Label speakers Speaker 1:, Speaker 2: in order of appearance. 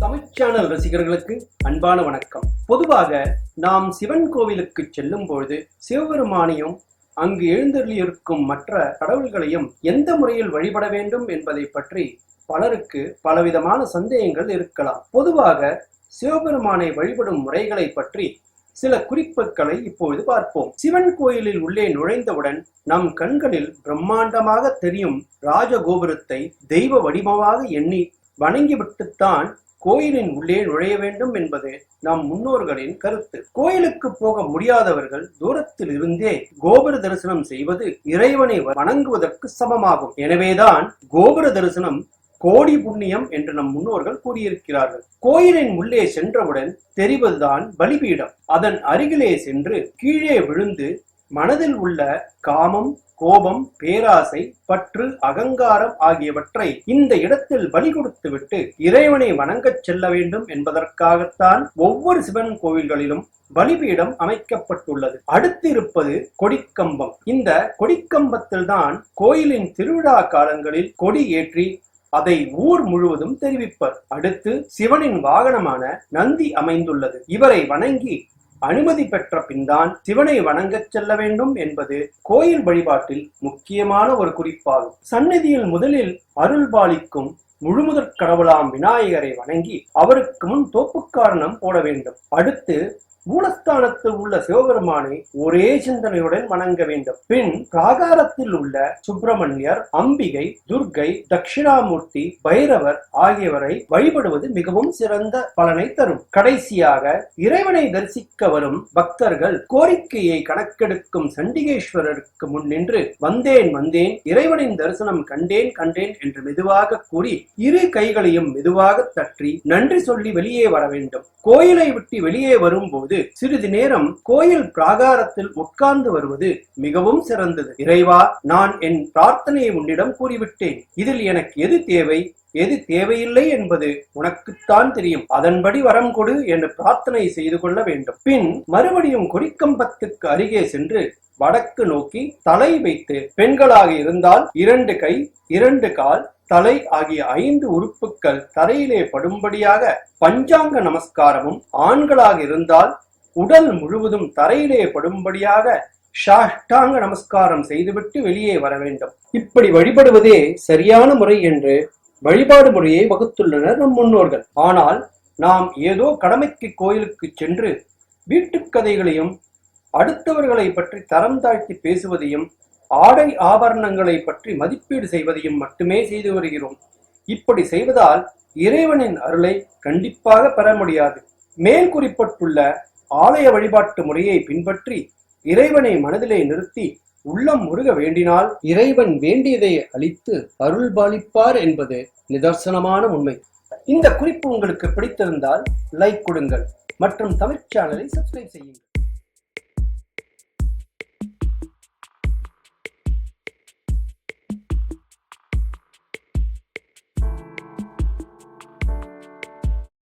Speaker 1: Tamil channel ரசிகர்களுக்கு அன்பான வணக்கம். பொதுவாக நாம் சிவன் கோவிலுக்கு செல்லும் பொழுது சிவபெருமானையும் அங்கு எழுந்தருளியிருக்கும் மற்ற கடவுள்களையும் எந்த முறையில் வழிபட வேண்டும் என்பதை பற்றி பலருக்கு பலவிதமான சந்தேகங்கள் இருக்கலாம். பொதுவாக சிவபெருமானை வழிபடும் முறைகளை பற்றி சில குறிப்புகளை இப்பொழுது பார்ப்போம். சிவன் கோயிலில் உள்ளே நுழைந்தவுடன் நம் கண்களில் பிரம்மாண்டமாக தெரியும் ராஜகோபுரத்தை தெய்வ வடிவமாக எண்ணி வணங்கிவிட்டுத்தான் கோயிலின் உள்ளே நுழைய வேண்டும் என்பது நம் முன்னோர்களின் கருத்து. கோயிலுக்கு போக முடியாதவர்கள் தூரத்தில் இருந்தே கோபுர தரிசனம் செய்வது இறைவனை வணங்குவதற்கு சமமாகும். எனவேதான் கோபுர தரிசனம் கோடி புண்ணியம் என்று நம் முன்னோர்கள் கூறியிருக்கிறார்கள். கோயிலின் உள்ளே சென்றவுடன் தெரிவதுதான் பலிபீடம். அதன் அருகிலே சென்று கீழே விழுந்து மனதில் உள்ள காமம் கோபம் பேராசை பற்று அகங்காரம் ஆகியவற்றை இந்த இடத்தில் பலி கொடுத்துவிட்டு இறைவனை வணங்கச் செல்ல வேண்டும் என்பதற்காகத்தான் ஒவ்வொரு சிவன் கோவில்களிலும் பலிபீடம் அமைக்கப்பட்டுள்ளது. அடுத்து இருப்பது கொடிக்கம்பம். இந்த கொடிக்கம்பத்தில் தான் கோயிலின் திருவிழா காலங்களில் கொடி ஏற்றி அதை ஊர் முழுவதும் தெரிவிப்பர். அடுத்து சிவனின் வாகனமான நந்தி அமைந்துள்ளது. இவரை வணங்கி அனுமதி பெற்ற பின்தான் சிவனை வணங்கச் செல்ல வேண்டும் என்பது கோயில் வழிபாட்டில் முக்கியமான ஒரு குறிப்பாகும். சந்நிதியில் முதலில் அருள் பாலிக்கும் முழுமுதற் கடவுளாம் விநாயகரை வணங்கி அவருக்கு முன் தோப்புக்காரணம் போட வேண்டும். அடுத்து மூலஸ்தானத்தில் உள்ள சிவபெருமானை ஒரே சிந்தனையுடன் வணங்க வேண்டும். பின் பிராகாரத்தில் உள்ள சுப்பிரமணியர் அம்பிகை துர்கை தட்சிணாமூர்த்தி பைரவர் ஆகியவரை வழிபடுவது மிகவும் சிறந்த பலனை தரும். கடைசியாக இறைவனை தரிசிக்க வரும் பக்தர்கள் கோரிக்கையை கணக்கெடுக்கும் சண்டிகேஸ்வரருக்கு முன் நின்று வந்தேன் வந்தேன் இறைவனின் தரிசனம் கண்டேன் கண்டேன் என்று மெதுவாக கூறி இரு கைகளையும் மெதுவாக தற்றி நன்றி சொல்லி வெளியே வர வேண்டும். கோயிலை விட்டு வெளியே வரும்போது சிறிது நேரம் கோயில் பிராகாரத்தில் உட்கார்ந்து வருவது மிகவும் சிறந்தது. இறைவா நான் என் பிரார்த்தனையை உன்னிடம் கூறிவிட்டேன். இதில் எனக்கு எது தேவை? எது தேவையில்லை என்பது உனக்குத்தான் தெரியும். அதன்படி வரம் கொடு என்று பிரார்த்தனை செய்து கொள்ள வேண்டும். பின் மறுபடியும் கொடிக்கம்பத்துக்கு அருகே சென்று வடக்கு நோக்கி தலை வைத்து பெண்களாக இருந்தால் இரண்டு கை இரண்டு கால் தலை ஆகிய ஐந்து உறுப்புகள் தரையிலே படும்படியாக பஞ்சாங்க நமஸ்காரமும் ஆண்களாக இருந்தால் உடல் முழுவதும் தரையிலே படும்படியாக சாஷ்டாங்க நமஸ்காரம் செய்துவிட்டு வெளியே வர வேண்டும். இப்படி வழிபடுவதே சரியான முறை என்று வழிபாடு முறையை வகுத்துள்ளனர் நம் முன்னோர்கள். ஆனால் நாம் ஏதோ கடமைக்கு கோயிலுக்கு சென்று வீட்டுக் கதைகளையும் அடுத்தவர்களை பற்றி தரம் தாழ்த்தி பேசுவதையும் ஆடை ஆபரணங்களை பற்றி மதிப்பீடு செய்வதையும் மட்டுமே செய்து வருகிறோம். இப்படி செய்வதால் இறைவனின் அருளை கண்டிப்பாக பெற முடியாது. மேல் குறிப்பிட்டுள்ள ஆலய வழிபாட்டு முறையை பின்பற்றி இறைவனை மனதிலே நிறுத்தி உள்ளம் முருக வேண்டினால் இறைவன் வேண்டியதை அளித்து அருள் பாலிப்பார் என்பது நிதர்சனமான உண்மை. இந்த குறிப்பு உங்களுக்கு பிடித்திருந்தால் லைக் கொடுங்கள் மற்றும் தமிழ் சேனலை சப்ஸ்கிரைப் செய்யுங்கள்.